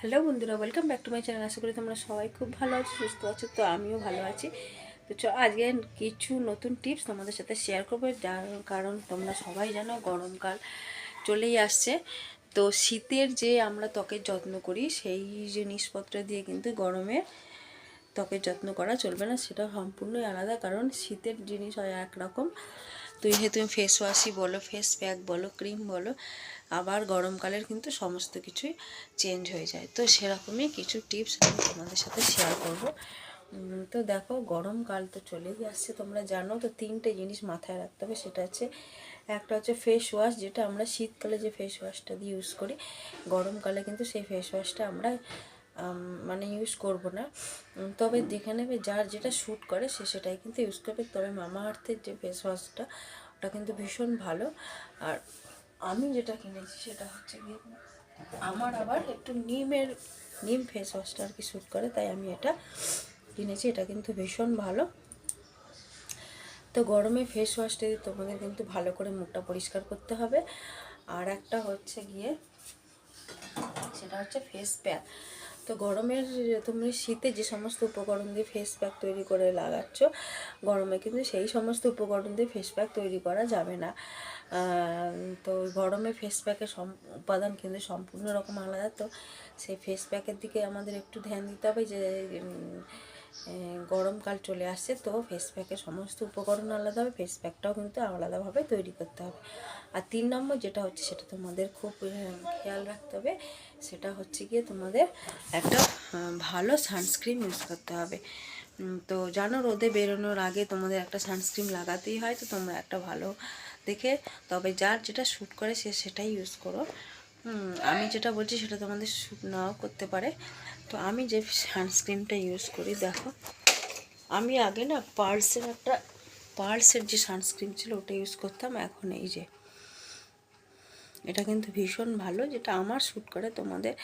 Hello বন্ধুরা welcome back to my channel আশা করি তোমরা সবাই খুব ভালো আছো, সুস্থ আছো, তো আমিও ভালো আছি। তো চ, আজকে কিছু নতুন টিপস তোমাদের সাথে শেয়ার করব কারণ তোমরা সবাই জানো গরমকাল চলেই আসছে। তো শীতের যে আমরা ত্বকের যত্ন করি, সেই জিনিসপত্র দিয়ে কিন্তু গরমে ত্বকের যত্ন করা চলবে না, সেটা সম্পূর্ণই আলাদা। কারণ শীতের জিনিস হয় একরকম। তো ইহে তুমি ফেস ওয়াশই বলো ফেস প্যাক বলো ক্রিম বলো আবার গরমকালের কিন্তু সমস্ত কিছুই চেঞ্জ হয়ে যায়। তো সেরকমই কিছু টিপস আমি তোমাদের সাথে শেয়ার করব। তো দেখো গরমকাল তো চলেই আসছে তোমরা জানো তো তিনটে জিনিস মাথায় রাখতে হবে সেটা হচ্ছে একটা হচ্ছে ফেস ওয়াশ যেটা আমরা শীতকালে যে ফেস ওয়াশটা দিয়ে ইউজ করি গরমকালে কিন্তু সেই ফেস ওয়াশটা আমরা আম, মানে ইউজ করব না। তবে দেখে নেবে যার যেটা শ্যুট করে সে সেটাই কিন্তু ইউজ করবে। তবে মামা আর্থের যে ফেস ওয়াশটা ওটা কিন্তু ভীষণ ভালো। আর আমি যেটা কিনেছি সেটা হচ্ছে গিয়ে আমার আবার একটু নিমের, নিম ফেস ওয়াশটা আর কি শ্যুট করে, তাই আমি এটা কিনেছি, এটা কিন্তু ভীষণ ভালো। তো গরমে ফেস ওয়াশটা দিয়ে তোমাদের কিন্তু ভালো করে মুখটা পরিষ্কার করতে হবে। আর একটা হচ্ছে গিয়ে, সেটা হচ্ছে ফেস প্যাক তো গরমের, তুমি শীতে যে সমস্ত উপকরণ দিয়ে ফেস প্যাক তৈরি করে লাগাচ্ছ, গরমে কিন্তু সেই সমস্ত উপকরণ দিয়ে ফেস প্যাক তৈরি করা যাবে না। তো গরমে ফেস প্যাকের উপাদান কিন্তু সম্পূর্ণ রকম আলাদা। তো সেই ফেস প্যাকের দিকে আমাদের একটু ধ্যান দিতে হবে যে গরমকাল চলে আসছে, তো ফেস প্যাকের সমস্ত উপকরণ আলাদা হবে ফেস প্যাকটাও কিন্তু আলাদাভাবে তৈরি করতে হবে। আর তিন নম্বর যেটা হচ্ছে, সেটা তোমাদের খুব খেয়াল রাখতে হবে, সেটা হচ্ছে গিয়ে তোমাদের একটা ভালো সানস্ক্রিন ইউজ করতে হবে। তো জানো রোদে বেরোনোর আগে তোমাদের একটা সানস্ক্রিন লাগাতেই হয়, তো তোমরা একটা ভালো দেখে, তবে যার যেটা শ্যুট করে, সে সেটাই ইউজ করো। আমি যেটা বলছি, সেটা তোমাদের শ্যুট নাও করতে পারে। তো আমি যে সানস্ক্রিনটা ইউজ করি, দেখো, আমি আগে না পার্সের একটা, পার্সের যে সানস্ক্রিন ছিল ওটা ইউজ করতাম, এখন এই যে, এটা কিন্তু ভীষণ ভালো, যেটা আমার শ্যুট করে, তোমাদের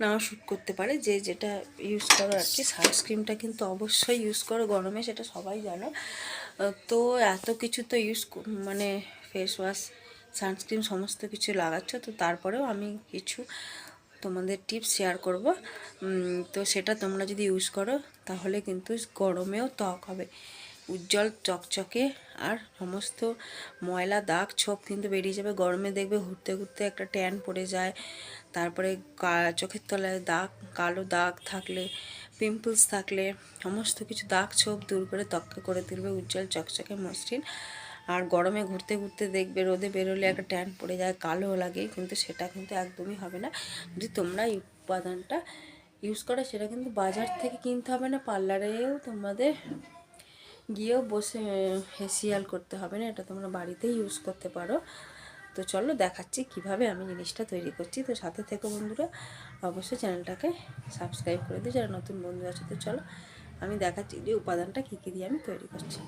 নাও শ্যুট করতে পারে, যে যেটা ইউজ করো আর কি সানস্ক্রিনটা কিন্তু অবশ্যই ইউজ করো, গরমে সেটা সবাই জানো। তো এত কিছু তো ইউজ মানে ফেস ওয়াশ সানস্ক্রিন সমস্ত কিছু লাগাচ্ছ, তো তারপরেও আমি কিছু তোমাদের টিপস শেয়ার করব। তো সেটা তোমরা যদি ইউজ করো, তাহলে কিন্তু গরমেও ত্বক হবে। উজ্জ্বল চকচকে আর সমস্ত ময়লা দাগ ছোপ কিন্তু বেরিয়ে যাবে। গরমে দেখবে ঘুরতে ঘুরতে একটা ট্যান পড়ে যায়। তারপরে চোখের তলায় দাগ, কালো দাগ থাকলে পিম্পলস থাকলে, সমস্ত কিছু দাগ ছোপ দূর করে ত্বককে করে তুলবে। উজ্জ্বল চকচকে মসৃণ আর গরমে ঘুরতে ঘুরতে দেখবে রোদে বেরোলে একটা ট্যান পড়ে যায়, কালো লাগে, কিন্তু সেটা কিন্তু একদমই হবে না। যদি তোমরা এই উপাদানটা ইউজ করো, সেটা কিন্তু বাজার থেকে কিনতে হবে না, পার্লারেও তোমাদের গিয়েও বসে ফেসিয়াল করতে হবে না, এটা তোমরা বাড়িতেই ইউজ করতে পারো। তো চলো দেখাচ্ছি কীভাবে আমি জিনিসটা তৈরি করছি। তো সাথে থেকে বন্ধুরা, অবশ্যই চ্যানেলটাকে সাবস্ক্রাইব করে দিও, যারা নতুন বন্ধু আছে, তো চলো আমি দেখাচ্ছি যে উপাদানটা কী কী দিয়ে আমি তৈরি করছি।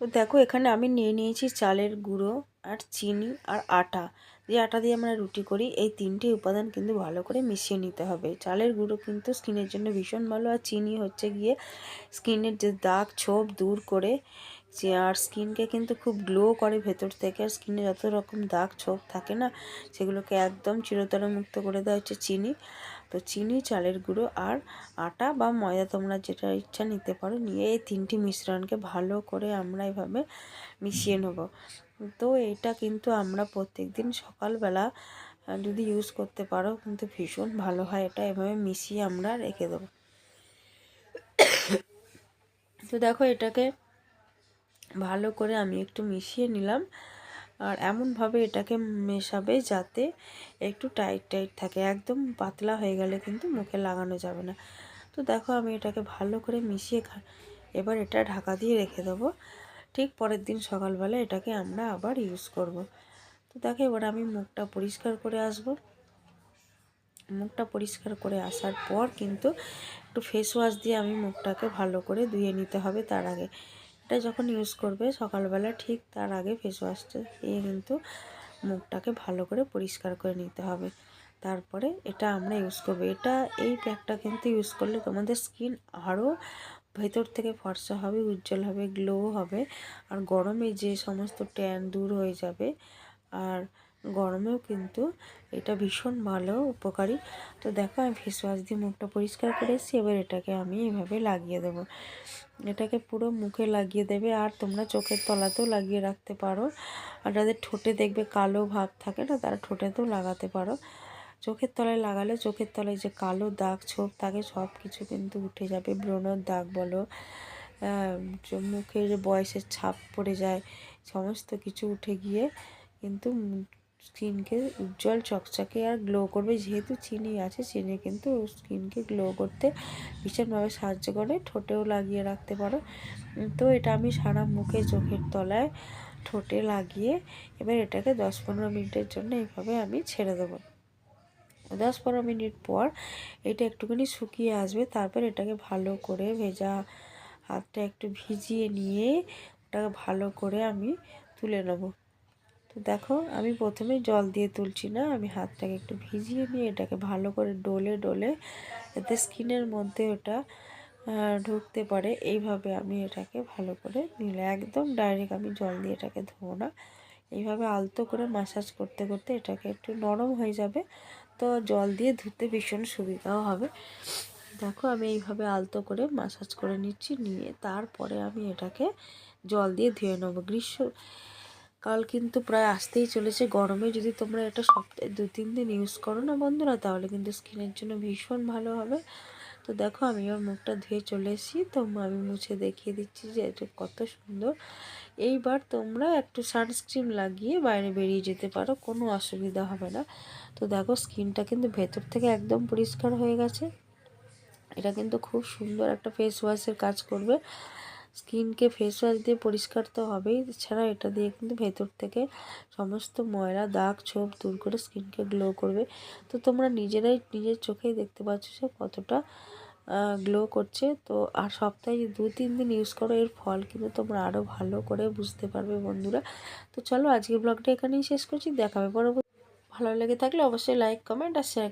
তো দেখো, এখানে আমি নিয়ে নিয়েছি চালের গুঁড়ো আর চিনি আর আটা। যে আটা দিয়ে আমরা রুটি করি, এই তিনটি উপাদান কিন্তু ভালো করে মিশিয়ে নিতে হবে। চালের গুঁড়ো কিন্তু স্কিনের জন্য ভীষণ ভালো, আর চিনি হচ্ছে গিয়ে স্কিনের যে দাগ, ছোপ দূর করে আর স্কিনকে কিন্তু খুব গ্লো করে ভেতর থেকে। আর স্কিনে যত রকম দাগ, ছোপ থাকে না, সেগুলোকে একদম চিরতরে মুক্ত করে দেওয়া হচ্ছে চিনি। তো চিনি, চালের গুঁড়ো আর আটা বা ময়দা তোমরা যেটা ইচ্ছা নিতে পারো, নিয়ে এই তিনটি মিশ্রণকে ভালো করে আমরা এভাবে মিশিয়ে নেব। তো এটা কিন্তু আমরা প্রত্যেক দিন সকালবেলা যদি ইউজ করতে পারো, কিন্তু ভীষণ ভালো হয় এটা, এভাবে মিশিয়ে আমরা রেখে দেবো। তো দেখো এটাকে ভালো করে আমি একটু মিশিয়ে নিলাম। আর এমনভাবে এটাকে মেশাবে যাতে একটু টাইট টাইট থাকে। একদম পাতলা হয়ে গেলে কিন্তু মুখে লাগানো যাবে না। তো দেখো আমি এটাকে ভালো করে মিশিয়ে এবার এটা ঢাকা দিয়ে রেখে দেবো। ঠিক পরের দিন সকালবেলা এটাকে আমরা আবার ইউজ করব। তো দেখো এবার আমি মুখটা পরিষ্কার করে আসব। মুখটা পরিষ্কার করে আসার পর কিন্তু একটু ফেস ওয়াশ দিয়ে আমি মুখটাকে ভালো করে ধুয়ে নিতে হবে তার আগে। এটা যখন ইউজ করবে, সকালবেলা ঠিক তার আগে ফেস ওয়াশটা দিয়ে কিন্তু মুখটাকে ভালো করে পরিষ্কার করে নিতে হবে। তারপরে এটা আমরা ইউজ করব। এটা এই প্যাকটা কিন্তু ইউজ করলে তোমাদের স্কিন আরও ভেতর থেকে ফর্সা হবে, উজ্জ্বল হবে গ্লো হবে। আর গরমে যে সমস্ত ট্যান দূর হয়ে যাবে, আর গরমেও কিন্তু এটা ভীষণ ভালো, উপকারী। তো দেখো, আমি ফেস ওয়াশ দিয়ে মুখটা পরিষ্কার করে এসেছি, এবার এটাকে আমি এভাবে লাগিয়ে দেবো। এটাকে পুরো মুখে লাগিয়ে দেবে, আর তোমরা চোখের তলাতেও লাগিয়ে রাখতে পারো। আর যাদের ঠোঁটে দেখবে কালো ভাব থাকে না, তারা ঠোঁটেতেও লাগাতে পারো। চোখের তলায় লাগালে চোখের তলায় যে কালো দাগ, ছোপ থাকে, সব কিছু কিন্তু উঠে যাবে। ব্রণর দাগ বলো মুখে যে বয়সের ছাপ পড়ে যায়, সমস্ত কিছু উঠে গিয়ে কিন্তু স্কিনকে উজ্জ্বল, চকচকে আর গ্লো করবে। যেহেতু চিনি আছে, চিনি কিন্তু স্কিনকে গ্লো করতে ভীষণভাবে সাহায্য করে। ঠোঁটেও লাগিয়ে রাখতে পারো। তো এটা আমি সারা মুখে চোখের তলায় ঠোঁটে লাগিয়ে এবার এটাকে দশ পনেরো মিনিটের জন্য এইভাবে আমি ছেড়ে দেবো। দশ পনেরো মিনিট পর এটা একটুখানি শুকিয়ে আসবে। তারপর এটাকে ভালো করে ভেজা হাতটা একটু ভিজিয়ে নিয়ে ওটাকে ভালো করে আমি তুলে নেব। দেখো, আমি প্রথমে জল দিয়ে তুলছি না, আমি হাতটাকে একটু ভিজিয়ে নিয়ে এটাকে ভালো করে ডলে ডলে যাতে স্কিনের মধ্যে ওটা ঢুকতে পারে। এইভাবে আমি এটাকে ভালো করে নিলে, একদম ডাইরেক্ট আমি জল দিয়ে এটাকে ধোবো না। এইভাবে আলতো করে মাসাজ করতে করতে এটাকে একটু নরম হয়ে যাবে, তো জল দিয়ে ধুতে ভীষণ সুবিধাও হবে। দেখো, আমি এইভাবে আলতো করে মাসাজ করে নিচ্ছি, নিয়ে তারপরে আমি এটাকে জল দিয়ে ধুয়ে নেব। গ্রীষ্ম কাল কিন্তু প্রায় আসতেই চলেছে গরমে। যদি তোমরা এটা সপ্তাহে দু তিন দিন ইউজ করো না বন্ধুরা, তাহলে কিন্তু স্কিনের জন্য ভীষণ ভালো হবে। তো দেখো, আমি আমার মুখটা ধুয়ে চলে এসেছি। তো আমি মুছে দেখিয়ে দিচ্ছি যে এটা কত সুন্দর। এইবার তোমরা একটু সানস্ক্রিন লাগিয়ে বাইরে বেরিয়ে যেতে পারো, কোনো অসুবিধা হবে না। তো দেখো, স্কিনটা কিন্তু ভেতর থেকে একদম পরিষ্কার হয়ে গেছে। এটা কিন্তু খুব সুন্দর একটা ফেস ওয়াশের কাজ করবে। স্কিনকে ফেস ওয়াশ দিয়ে পরিষ্কার তো হবেই। এছাড়া এটা দিয়ে কিন্তু ভেতর থেকে সমস্ত ময়লা, দাগ, ছোপ দূর করে স্কিনকে গ্লো করবে। তো তোমরা নিজেরাই নিজের চোখেই দেখতে পাচ্ছ যে কতটা গ্লো করছে। তো আর সপ্তাহে দু তিন দিন ইউজ করো, এর ফল কিন্তু তোমরা আরও ভালো করে বুঝতে পারবে বন্ধুরা। তো চলো আজকের ব্লগটা এখানেই শেষ করছি। দেখাবে পরবর্তী ভালো লেগে থাকলে অবশ্যই লাইক কমেন্ট আর শেয়ার